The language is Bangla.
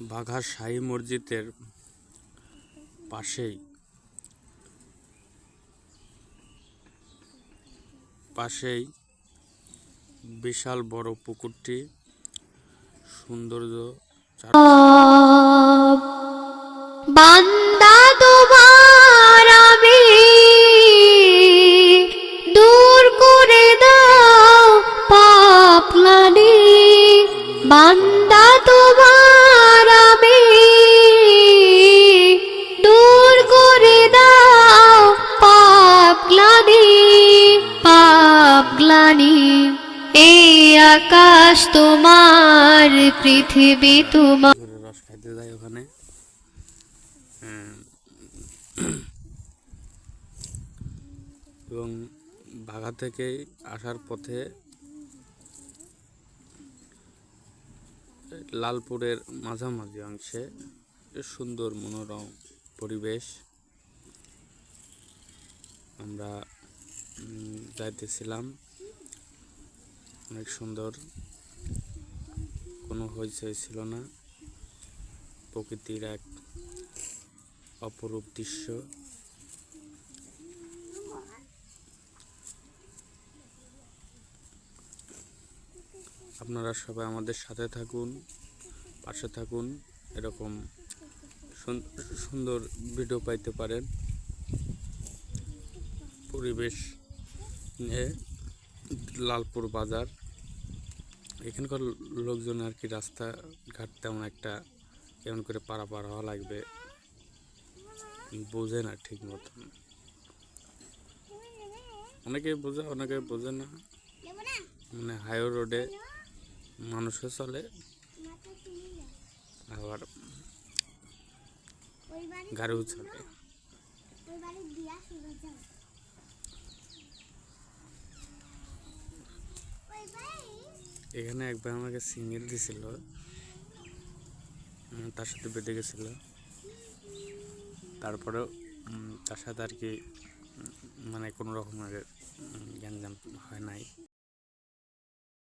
বাঘা শাহী মসজিদের পাশেই পাশেই বিশাল বড় পুকুরটি। সৌন্দর্য আমি দূর করে আকাশ তোমার, পৃথিবী তোমার। রস খাইতে যাই ওখানে। এবং বাঘা থেকে আসার পথে লালপুরের মাঝামাঝি অংশে সুন্দর মনোরম পরিবেশ। আমরা যাইতেছিলাম। অনেক সুন্দর। কোনো হইচই ছিল না। প্রকৃতির এক অপরূপ দৃশ্য। আপনারা সবাই আমাদের সাথে থাকুন, পাশে থাকুন, এরকম সুন্দর ভিডিও পাইতে পারেন। পরিবেশ নিয়ে লালপুর বাজার। এখানকার লোকজন আর কি রাস্তা ঘাট তেমন একটা কেমন করে পারাপার হওয়া লাগবে, বোঝে না ঠিক মতন অনেকে বোঝে অনেকে বোঝে না। মানে হাইওয়ে রোডে মানুষও চলে, আবার গাড়িও চলে। এখানে একবার আমাকে সিঙ্গেল দিছিল। তার সাথে বেঁধে গেছিল। তারপরেও তার সাথে আর কি মানে কোনো রকমের গ্যাঞ্জাম হয় নাই।